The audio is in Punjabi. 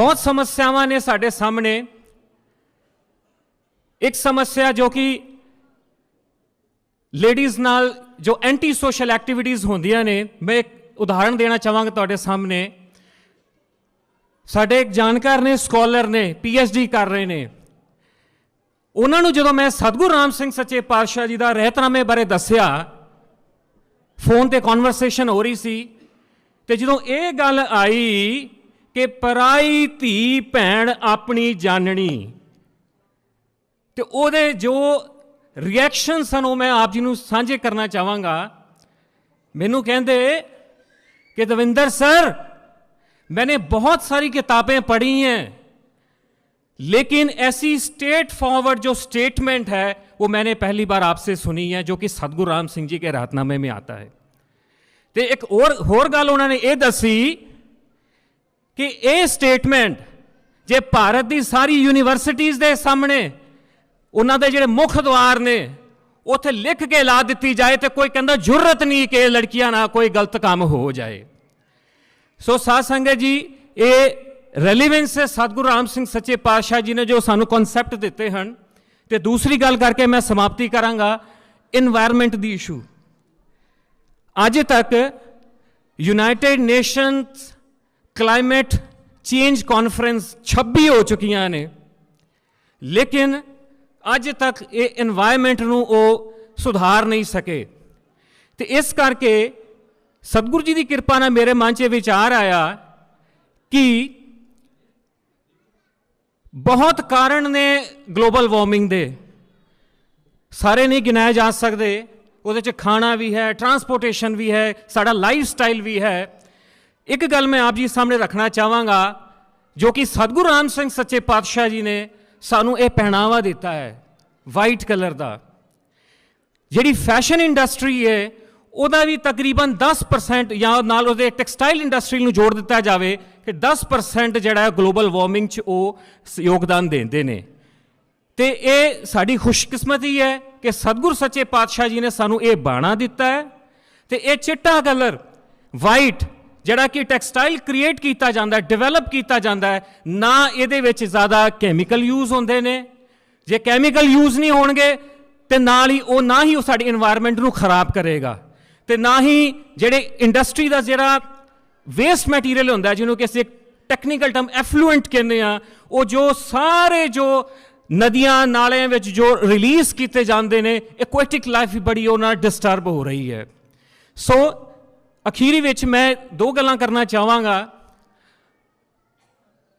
ਬਹੁਤ ਸਮੱਸਿਆਵਾਂ ਨੇ ਸਾਡੇ ਸਾਹਮਣੇ। ਇੱਕ ਸਮੱਸਿਆ ਜੋ ਕਿ ਲੇਡੀਜ਼ ਨਾਲ ਜੋ ਐਂਟੀ ਸੋਸ਼ਲ ਐਕਟੀਵਿਟੀਜ਼ ਹੁੰਦੀਆਂ ਨੇ, ਮੈਂ ਇੱਕ ਉਦਾਹਰਣ ਦੇਣਾ ਚਾਹਾਂਗਾ ਤੁਹਾਡੇ ਸਾਹਮਣੇ। ਸਾਡੇ ਇੱਕ ਜਾਣਕਾਰ ਨੇ, ਸਕਾਲਰ ਨੇ ਡੀ ਕਰ ਰਹੇ ਨੇ। ਉਹਨਾਂ ਨੂੰ ਜਦੋਂ ਮੈਂ ਸਤਿਗੁਰੂ ਰਾਮ ਸਿੰਘ ਸੱਚੇ ਪਾਤਸ਼ਾਹ ਜੀ ਦਾ ਰਹਿਤਨਾਮੇ ਬਾਰੇ ਦੱਸਿਆ, ਫੋਨ ਤੇ ਕਨਵਰਸੇਸ਼ਨ ਹੋ ਰਹੀ ਸੀ, ਤੇ ਜਦੋਂ ਇਹ ਗੱਲ ਆਈ ਕਿ ਪਰਾਈ ਧੀ ਭੈਣ ਆਪਣੀ ਜਾਣਣੀ ਤੇ ਉਹਦੇ ਜੋ ਰਿਐਕਸ਼ਨ ਸਨ ਉਹ ਮੈਂ ਆਪ ਜੀ ਨੂੰ ਸਾਂਝੇ ਕਰਨਾ ਚਾਹਾਂਗਾ ਮੈਨੂੰ ਕਹਿੰਦੇ कि दविंदर सर मैंने बहुत सारी किताबें पढ़ी हैं लेकिन ऐसी स्टेट फॉरवर्ड जो स्टेटमेंट है वो मैंने पहली बार आपसे सुनी है जो कि सतगुरु राम सिंह जी के राहतनामे में आता है ਤੇ ਇੱਕ ਹੋਰ ਹੋਰ ਗੱਲ ਉਹਨਾਂ ਨੇ ਇਹ ਦੱਸੀ ਕਿ ਇਹ ਸਟੇਟਮੈਂਟ ਜੇ ਭਾਰਤ ਦੀ ਸਾਰੀ ਯੂਨੀਵਰਸਿਟੀਆਂ ਦੇ ਸਾਹਮਣੇ ਉਹਨਾਂ ਦੇ ਜਿਹੜੇ ਮੁੱਖ ਦੁਆਰ ਨੇ, ਉੱਥੇ ਲਿਖ ਕੇ ਲਾ ਦਿੱਤੀ ਜਾਏ ਤੇ ਕੋਈ ਕਹਿੰਦਾ ਜੁਰਤ ਨਹੀਂ ਕਿ ਲੜਕੀਆਂ ਨਾਲ ਕੋਈ ਗਲਤ ਕੰਮ ਹੋ ਜਾਏ। ਸੋ ਸਾਧ ਸੰਗਤ ਜੀ, ਇਹ ਰੈਲੀਵੈਂਸ ਹੈ ਸਤਗੁਰੂ ਰਾਮ ਸਿੰਘ ਸੱਚੇ ਪਾਤਸ਼ਾਹ ਜੀ ਨੇ ਜੋ ਸਾਨੂੰ ਕਨਸੈਪਟ ਦਿੱਤੇ ਹਨ। ਤੇ ਦੂਸਰੀ ਗੱਲ ਕਰਕੇ ਮੈਂ ਸਮਾਪਤੀ ਕਰਾਂਗਾ এনवायरमेंट ਦੀ ਇਸ਼ੂ ਅੱਜ ਤੱਕ United Nations Climate Change Conference 26 ਹੋ ਚੁੱਕੀਆਂ ਨੇ। ਲੇਕਿਨ ਅੱਜ ਤੱਕ ਇਹ এনवायरमेंट ਨੂੰ ਉਹ ਸੁਧਾਰ ਨਹੀਂ ਸਕੇ। ਤੇ ਇਸ ਕਰਕੇ ਸਤਿਗੁਰੂ ਜੀ ਦੀ ਕਿਰਪਾ ਨਾਲ ਮੇਰੇ ਮਨ 'ਚ ਇਹ ਵਿਚਾਰ ਆਇਆ ਕਿ ਬਹੁਤ ਕਾਰਨ ਨੇ ਗਲੋਬਲ ਵਾਰਮਿੰਗ ਦੇ। ਸਾਰੇ ਨਹੀਂ ਗਿਣਾਏ ਜਾ ਸਕਦੇ, ਉਹਦੇ 'ਚ ਖਾਣਾ ਵੀ ਹੈ ਟਰਾਂਸਪੋਰਟੇਸ਼ਨ ਵੀ ਹੈ, ਸਾਡਾ ਲਾਈਫ ਸਟਾਈਲ ਵੀ ਹੈ। ਇੱਕ ਗੱਲ ਮੈਂ ਆਪ ਜੀ ਸਾਹਮਣੇ ਰੱਖਣਾ ਚਾਹਾਂਗਾ, ਜੋ ਕਿ ਸਤਿਗੁਰੂ ਰਾਮ ਸਿੰਘ ਸੱਚੇ ਪਾਤਸ਼ਾਹ ਜੀ ਨੇ ਸਾਨੂੰ ਇਹ ਪਹਿਨਾਵਾ ਦਿੱਤਾ ਹੈ ਵਾਈਟ ਕਲਰ ਦਾ। ਜਿਹੜੀ ਫੈਸ਼ਨ ਇੰਡਸਟਰੀ ਹੈ, ਉਹਦਾ ਵੀ ਤਕਰੀਬਨ 10% ਜਾਂ ਨਾਲ ਉਹਦੇ ਟੈਕਸਟਾਈਲ ਇੰਡਸਟਰੀ ਨੂੰ ਜੋੜ ਦਿੱਤਾ ਜਾਵੇ ਕਿ 10% ਜਿਹੜਾ ਹੈ ਗਲੋਬਲ ਵਾਰਮਿੰਗ 'ਚ ਉਹ ਸ- ਯੋਗਦਾਨ ਦਿੰਦੇ ਨੇ। ਤੇ ਇਹ ਸਾਡੀ ਖੁਸ਼ਕਿਸਮਤੀ ਹੈ ਕਿ ਸਤਿਗੁਰ ਸੱਚੇ ਪਾਤਸ਼ਾਹ ਜੀ ਨੇ ਸਾਨੂੰ ਇਹ ਬਾਣਾ ਦਿੱਤਾ ਹੈ। ਤੇ ਇਹ ਚਿੱਟਾ ਕਲਰ ਵਾਈਟ ਜਿਹੜਾ ਕਿ ਟੈਕਸਟਾਈਲ ਕ੍ਰੀਏਟ ਕੀਤਾ ਜਾਂਦਾ ਹੈ, ਡਿਵੈਲਪ ਕੀਤਾ ਜਾਂਦਾ ਹੈ, ਨਾ ਇਹਦੇ ਵਿੱਚ ਜ਼ਿਆਦਾ ਕੈਮੀਕਲ ਯੂਜ਼ ਹੁੰਦੇ ਨੇ। ਜੇ ਕੈਮੀਕਲ ਯੂਜ਼ ਨਹੀਂ ਹੋਣਗੇ, ਤੇ ਨਾਲ ਹੀ ਉਹ ਨਾ ਹੀ ਉਹ ਸਾਡੀ এনवायरमेंट ਨੂੰ ਖਰਾਬ ਕਰੇਗਾ। ਤੇ ਨਾ ਹੀ ਜਿਹੜੇ ਇੰਡਸਟਰੀ ਦਾ ਜਿਹੜਾ ਵੇਸਟ ਮਟੀਰੀਅਲ ਹੁੰਦਾ ਜਿਹਨੂੰ ਕਿ ਅਸੀਂ ਟੈਕਨੀਕਲ ਟਰਮ ਐਫਲੂਐਂਟ ਕਹਿੰਦੇ ਆ ਉਹ ਜੋ ਸਾਰੇ ਜੋ ਨਦੀਆਂ ਨਾਲਿਆਂ ਵਿੱਚ ਜੋ ਰਿਲੀਜ਼ ਕੀਤੇ ਜਾਂਦੇ ਨੇ ਇਕੁਆਟਿਕ ਲਾਈਫ ਬੜੀ ਉਹਨਾਂ ਡਿਸਟਰਬ ਹੋ ਰਹੀ ਹੈ। ਸੋ ਅਖੀਰੀ ਵਿੱਚ ਮੈਂ ਦੋ ਗੱਲਾਂ ਕਰਨਾ ਚਾਹਾਂਗਾ।